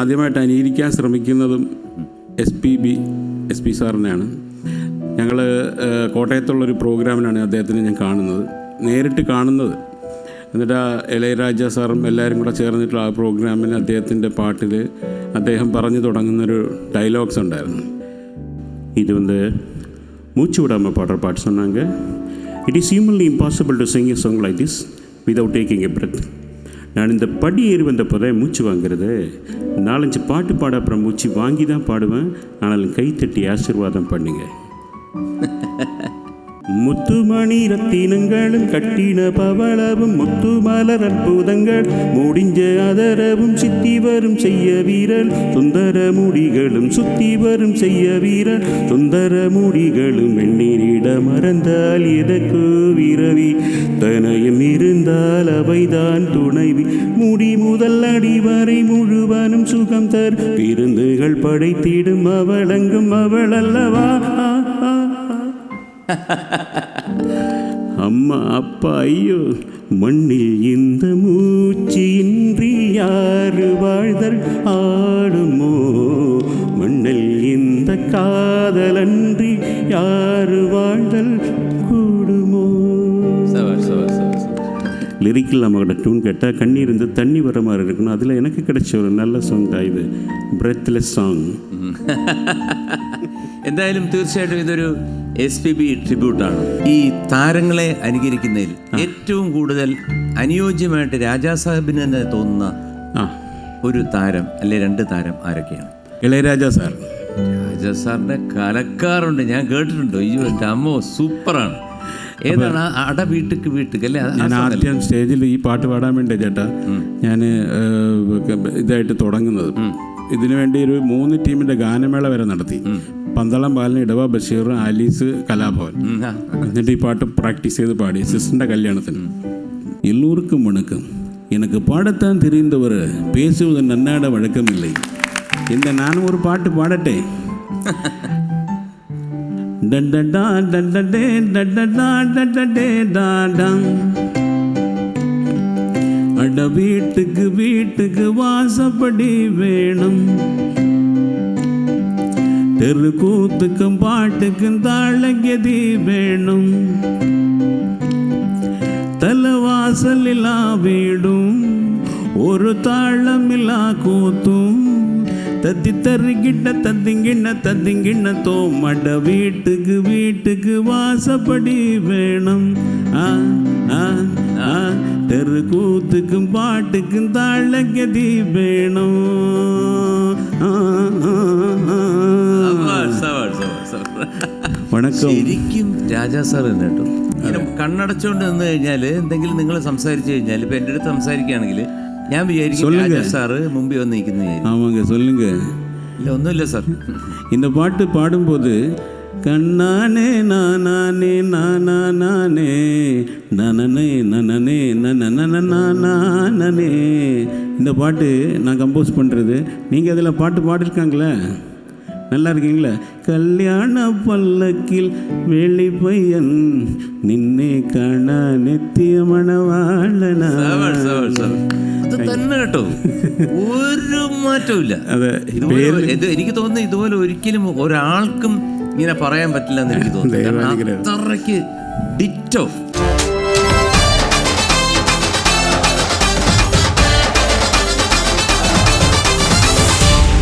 ആദ്യമായിട്ട് അനുകരിക്കാൻ ശ്രമിക്കുന്നതും S P B S P സാറിനെയാണ് ഞങ്ങൾ കോട്ടയത്തുള്ളൊരു പ്രോഗ്രാമിനാണ് അദ്ദേഹത്തിനെ ഞാൻ കാണുന്നത് നേരിട്ട് കാണുന്നത് എന്നിട്ട് ആ ഇളയരാജ സാറും എല്ലാവരും കൂടെ ചേർന്നിട്ടുള്ള ആ പ്രോഗ്രാമിൽ അദ്ദേഹത്തിൻ്റെ പാട്ടിൽ അദ്ദേഹം പറഞ്ഞു തുടങ്ങുന്നൊരു ഡയലോഗ്സ് ഉണ്ടായിരുന്നു இது வந்து மூச்சு விடாமல் பாடுற பாட்டு சொன்னாங்க it is humanly impossible to sing a song like this without taking a breath நான் இந்த படி ஏறி வந்தப்போ தான் மூச்சு வாங்குறது. நாலஞ்சு பாட்டு பாட அப்புறம் மூச்சு வாங்கி தான் பாடுவேன். ஆனாலும் கைத்தட்டி ஆசீர்வாதம் பண்ணுங்க. முத்துமணி ரத்தினங்களும் கட்டின பவளவும் முத்து மலர் அற்புதங்கள் முடிஞ்ச அதரவும் சித்தி வரும் செய்ய வீரல் சுந்தர முடிகளும் சுத்தி வரும் செய்ய வீரல் சுந்தர முடிகளும் வெந்நீரிட மறந்தால் எதற்கு தனயம் இருந்தால் அவைதான் துணைவி. முடி முதல் அடி வரை முழுவனும் சுகம் தர். விருந்துகள் படைத்திடும் அவளங்கும் அவள் அல்லவா அம்மா அப்பா ஐயோ. மண்ணில் இந்த மூச்சு இன்றி யாரு வாழ்தல்? ஆடுமோ மண்ணில் இந்த காதலன்றி யாரு வாழ்தல்? லிரிக்கில் நம்மகிட்ட டியூன் கேட்டால் கண்ணீர் இருந்து தண்ணி வர மாதிரி இருக்கணும் அதில் எனக்கு கிடைச்ச ஒரு நல்ல சாங் தான் இது பிரெத்லெஸ் சாங் എന്തായാലും തീർച്ചയായിട്ടും ഇതൊരു എസ് പി ബി ട്രിബ്യൂട്ടാണ് ഈ താരങ്ങളെ അനുകരിക്കുന്നതിൽ ഏറ്റവും കൂടുതൽ അനുയോജ്യമായിട്ട് രാജാ സാഹിബിന് തന്നെ തോന്നുന്ന ആ ഒരു താരം അല്ലെ രണ്ട് താരം ആരൊക്കെയാണ് ഇളയരാജ സാർ രാജാ സാറിന്റെ കലക്കാറുണ്ട് ഞാൻ കേട്ടിട്ടുണ്ട് അയ്യോ എൻ്റെ അമ്മോ സൂപ്പറാണ് ഏതാണ് ആ അട വീട്ടുക്ക് വീട്ടുക്ക് അല്ലേ ആ- ആ ഞാൻ song അല്ലേ? ആദ്യം സ്റ്റേജിൽ ഈ പാട്ട് പാടാൻ വേണ്ടി ചേട്ടാ ഞാൻ ഇതായിട്ട് തുടങ്ങുന്നത് ഇതിനു വേണ്ടി ഒരു മൂന്ന് ടീമിന്റെ ഗാനമേള വരെ നടത്തി പന്തളം ബാലൻ ഇടവ ബഷീർ ആലീസ് കലാഭവൻ ഉം, ആ. എന്നിട്ട് ഈ പാട്ട് പ്രാക്ടീസ് ചെയ്ത് പാടി സിസ്റ്ററിന്റെ കല്യാണത്തിന് எல்லோருக்கும் வணக்கம் எனக்கு பாடத்தான் தெரிந்தவர் பேசுவது நன்னாட வழக்கமில்லை இந்த நானும் ஒரு பாட்டு பாடட்டே டண்டடா டண்டடே டண்டடா டண்டடே டாடாங் அட வீட்டுக்கு வீட்டுக்கு வாசப்படி வேணும் தெரு கூத்துக்கும் பாட்டுக்கும் தாழகதி வேணும் தலவாசல் இல்லா வீடும் ஒரு தாளமில்லா கூத்தும் തോമട വീട്ടുക്ക് വീട്ടുക്ക് വാസപ്പടി വേണം ആ ആ வேணும் ஆ പാട്ടുക്കും താളഗതി വേണം ആ, வேணும் ആ. സവാൾ, സവാൾ, സവാൾ, സവാൾ. വണക്കം ശരിക്കും രാജാ സാർ തന്നെ കേട്ടോ ഇങ്ങനെ കണ്ണടച്ചോണ്ട് നിന്ന് കഴിഞ്ഞാൽ എന്തെങ്കിലും നിങ്ങൾ സംസാരിച്ചു കഴിഞ്ഞാൽ ഇപ്പൊ എന്റെ അടുത്ത് സംസാരിക്കുകയാണെങ്കിൽ ഞാൻ വിചാരിക്കും രാജാ സാറ് മുമ്പിൽ വന്ന് നിൽക്കുന്ന വിചാരിക്കും ആമാങ്ക சொல்லுங்க ഇല്ല ഒന്നുമില്ല സാർ இந்த பாட்டு பாடும்போது கண்ணானே நானே நானா நானே நனனே நனனே நனனே இந்த பாட்டு நான் கம்போஸ் பண்ணுறது நீங்கள் அதில் பாட்டு பாடிருக்காங்களே நல்லா இருக்கீங்களா கல்யாண பல்லக்கில் வெளி பையன் நின்னே காண நித்திய மணவாளனா സവാൾ, സവാൾ, സവാൾ. ഇത് തന്നെ കേട്ടോ ഒരു മാറ്റവും ഇല്ല അതെ ഇതുപോലെ ഇത് എനിക്ക് തോന്നുന്നു ഇതുപോലെ ഒരിക്കലും ഒരാൾക്കും ഇങ്ങനെ പറയാൻ പറ്റില്ല എന്ന് എനിക്ക് തോന്നുന്നു കാരണം അത്രയ്ക്ക് ഡിറ്റോ